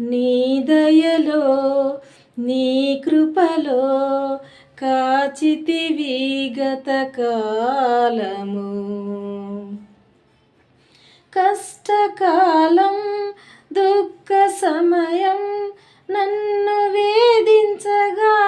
నీ దయలో నీ కృపలో కాచితివి గత కాలము. కష్టకాలం దుఃఖ సమయం నన్ను వేధించగా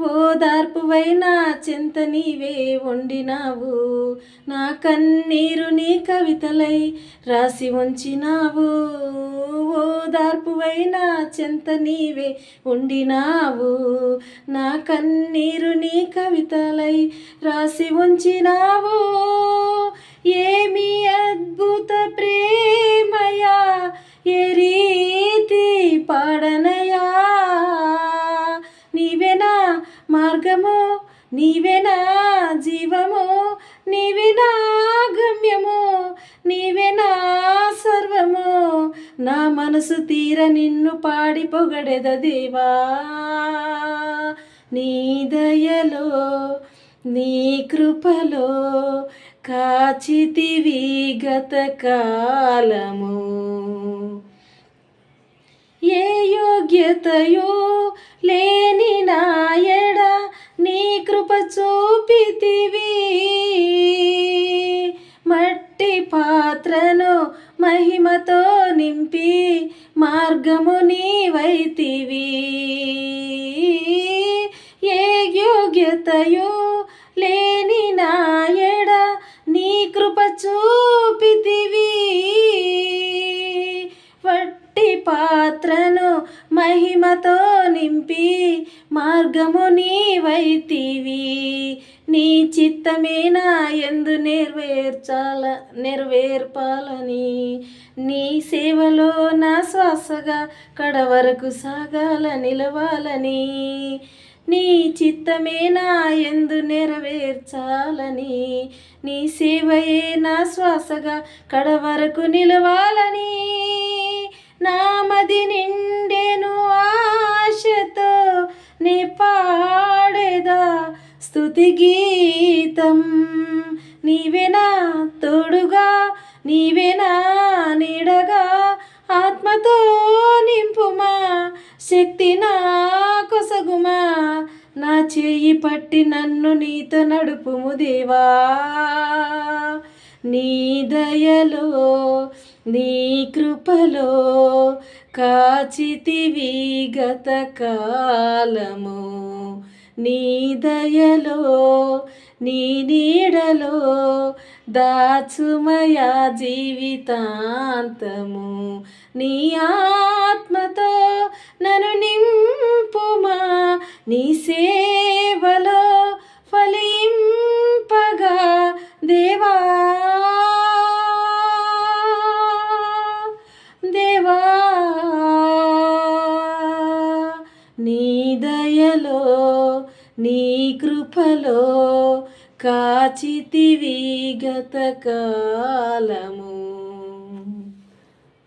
ఓదార్పువైన చింత నీవే వండినావు. నా కన్నీరు నీ కవితలై రాసి ఉంచినావు. ఓదార్పువైన చింత నీవే ఉండినావు నా కన్నీరు నీ కవితలై రాసి ఉంచినావు. ఏమి అద్భుత ప్రేమయా ఏ రీతి పాడన మార్గము? నీవేనా జీవము? నీవేనా గమ్యము? నీవేనా సర్వము? నా మనసు తీర నిన్ను పాడి పొగడెద దేవా? నీ దయలో నీ కృపలో కాచితివి గత కాలము. ఏ యోగ్యతయో లేని నాయడ నీ కృప చూపితివి. మట్టి పాత్రను మహిమతో నింపి మార్గము నీవైతివి. ఏ యోగ్యతయో లేని నా మహిమతో నింపి మార్గము నీవైతివి నీ చిత్తమే నా ఎందు నెరవేర్చాల నెరవేర్పాలని. నీ సేవలో నా శ్వాసగా కడవరకు సాగాల నిలవాలని. నీ చిత్తమే నా ఎందు నెరవేర్చాలని. నీ సేవయే నా శ్వాసగా కడవరకు నిలవాలని. నామది నిండెను స్థుతి గీతం. నీవేనా తోడుగా నీవేనా నీడగా. ఆత్మతో నింపుమా శక్తి నా కొసగుమా. నా చేయి పట్టి నన్ను నీతో నడుపుము దేవా. నీ దయలో నీ కృపలో కాచితివి గతకాలము నీ దయలో నీ నీడలో దాచుమయా జీవితాంతము. నీ ఆత్మతో నన్ను నింపుమా నీ సే నీ కృపలో కాచితివి గత కాలము.